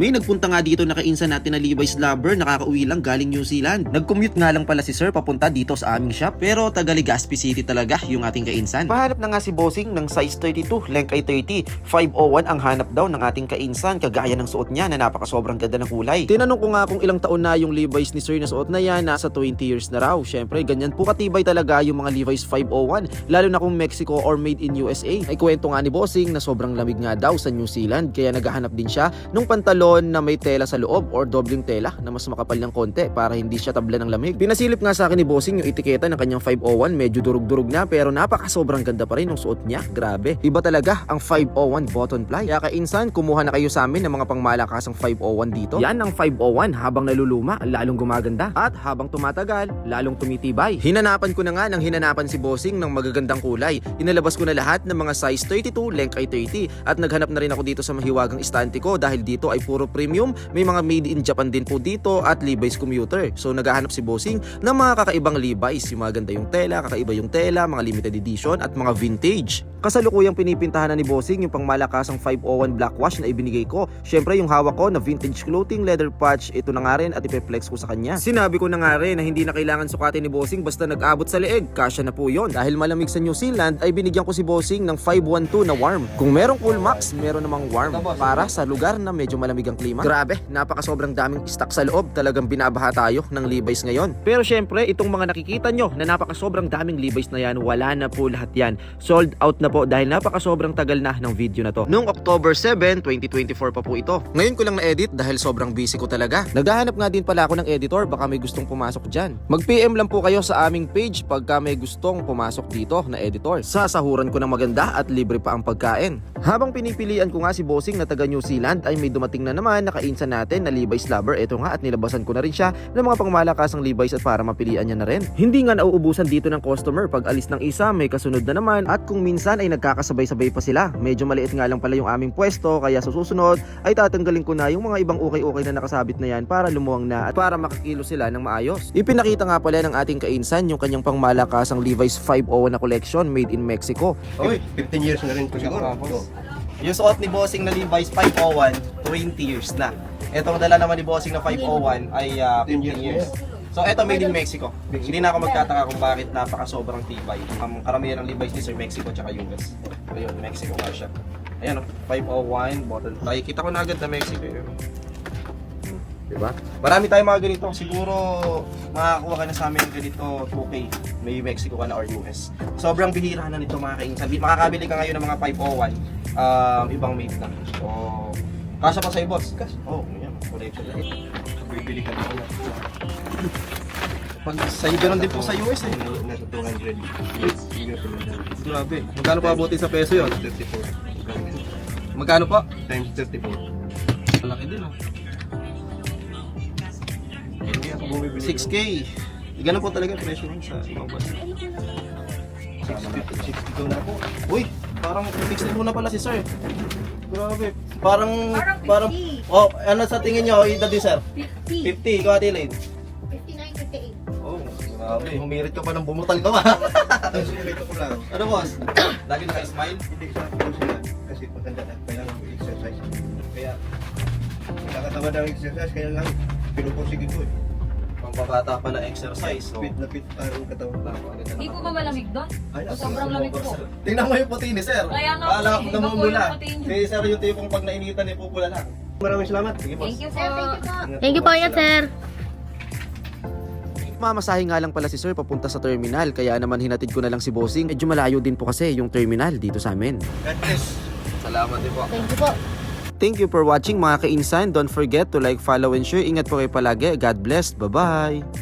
May nagpunta nga dito na kainsan natin na Levi's lover, nakakauwi lang galing New Zealand. Nag-commute nga lang pala si sir papunta dito sa aming shop, pero taga Legazpi City talaga yung ating kainsan. Pahanap na nga si Bossing ng size 32, length ay 30, 501 ang hanap daw ng ating kainsan, kagaya ng suot niya na napaka sobrang ganda ng kulay. Tinanong ko nga kung ilang taon na yung Levi's ni sir na suot na yan, nasa 20 years na raw. Syempre, ganyan po katibay talaga yung mga Levi's 501, lalo na kung Mexico or made in USA. Ay kwento nga ni Bossing na sobrang lamig nga daw sa New Zealand, kaya naghahanap din siya ng pantalon na may tela sa loob or dobling tela na mas makapal ng konti para hindi siya tabla ng lamig. Pinasilip nga sa akin ni Bossing yung etiketa ng kanyang 501, medyo durug-durug na pero napaka sobrang ganda pa rin ng suot niya. Grabe. Iba talaga ang 501 button fly. Kaya kainsan, kumuha na kayo sa amin ng mga pangmalakasang 501 dito. Yan ang 501 habang naluluma, lalong gumaganda. At habang tumatagal, lalong tumitibay. Hinanapan ko na nga ng hinanapan si Bossing ng magagandang kulay. Inalabas ko na lahat ng mga size 32, length ay 30 at naghanap na rin ako dito sa mahiwagang istante ko dahil dito ay puro premium. May mga made in Japan din po dito at Levi's commuter. So naghahanap si Bossing ng mga kakaibang Levi's. Yung mga ganda yung tela, kakaiba yung tela, mga limited edition at mga vintage. Kasalukuyang pinipintahan na ni Bossing yung pangmalakasang 501 black wash na ibinigay ko. Syempre yung hawak ko na vintage clothing leather patch, ito na nga rin at ipeflex ko sa kanya. Sinabi ko na nga rin na hindi na kailangan sukatin ni Bossing basta nag-abot sa leeg, kasya na po yon. Dahil malamig sa New Zealand ay binigyan ko si Bossing ng 512 na warm. Kung merong cool max, meron namang warm para sa lugar na medyo malamig ang klima. Grabe, napaka sobrang daming stock sa loob. Talagang binabaha tayo ng Levi's ngayon. Pero syempre, itong mga nakikita nyo na napaka sobrang daming Levi's na yan, wala na po lahat yan. Sold out na po dahil napaka sobrang tagal na ng video na to. Noong October 7, 2024 pa po ito. Ngayon ko lang na-edit dahil sobrang busy ko talaga. Naghahanap nga din pala ako ng editor, baka may gustong pumasok dyan. Mag-PM lang po kayo sa aming page pagka may gustong pumasok dito na editor. Sasahuran ko ng maganda at libre pa ang pagkain. Habang pinipilian ko nga si Bossing na taga New Zealand ay may dumating na naman na kainsan natin na Levi's lover. Ito nga at nilabasan ko na rin siya ng mga pangmalakasang Levi's at para mapilian niya na rin. Hindi nga nauubusan dito ng customer pag alis ng isa may kasunod na naman at kung minsan ay nagkakasabay-sabay pa sila. Medyo maliit nga lang pala yung aming pwesto kaya sa susunod ay tatanggalin ko na yung mga ibang okay-okay na nakasabit na yan para lumuwang na at para makakilo sila ng maayos. Ipinakita nga pala ng ating kainsan yung kanyang pangmalakasang Levi's 501 na collection made in Mexico. Oy, 15 years na rin po siguro. Yung suot ni Bossing na Levi's 501, 20 years na. Itong dala naman ni Bossing na 501 ay ah, 15 years. So ito made in Mexico. Hindi na ako magtataka kung bakit napaka sobrang tibay. Ang karamihan ng Levi's sa Mexico tsaka US. Ayun, Mexico nga siya. Ayan, oh, 501 bottle fly. Kita ko na agad na Mexico yun. Diba? Marami tayong mga ganito. Siguro makakuha ka na sa amin ganito 2K. May Mexico ka na or US. Sobrang bihira na nito mga kainsan. Makakabili ka ngayon ng mga 501. Um, ibang made na. So, kasya pa sa'yo boss? Kasya. Oo, oh, yan. Collection na. Bibili ka na. Pag sa'yo ganun din po sa US eh. Nasa 200. Grabe. Magkano pa abutin sa peso yun? 34. Magkano pa? Times 34. Malaki din ah. Hindi ako bumibili. 6K. Ganun po talaga presyo sa ibang bansa. 62 na po. Uy, parang 60 muna pala si sir. Grabe. Parang, Parang parang, 50. oh, ano sa tingin nyo, edad din sir? 50. 50, ikaw Adelaide. 59, 58. Oh, grabe. Humirit ka pa ng bumutal ka ba? Ang sulit ko lang. ano boss? Lagi naka-smile? Hindi sa ako sila. Kasi pagkanda na kailangan ko exercise. Kaya, nakatawa ng exercise, kaya lang pinupursige ko eh. Pangpabata pa na exercise. So, Fit na fit ang katawan. Hindi po ba malamig doon? Ay, Sobrang lamig po. Tingnan mo yung puti ni sir. Kaya nga Kala po, ko iba po namumula. puti. Si sir yung tipong pag nainitan ni pupula lang. Maraming salamat. Sige boss. Thank you po. Ingat Thank you po, yan, sir. Mamasahe nga lang pala si sir papunta sa terminal kaya naman hinatid ko na lang si Bossing. Medyo malayo din po kasi yung terminal dito sa amin. God bless. Salamat din po. Thank you po. Thank you for watching mga kainsan. Don't forget to like, follow, and share. Ingat po kayo palagi. God bless. Bye-bye.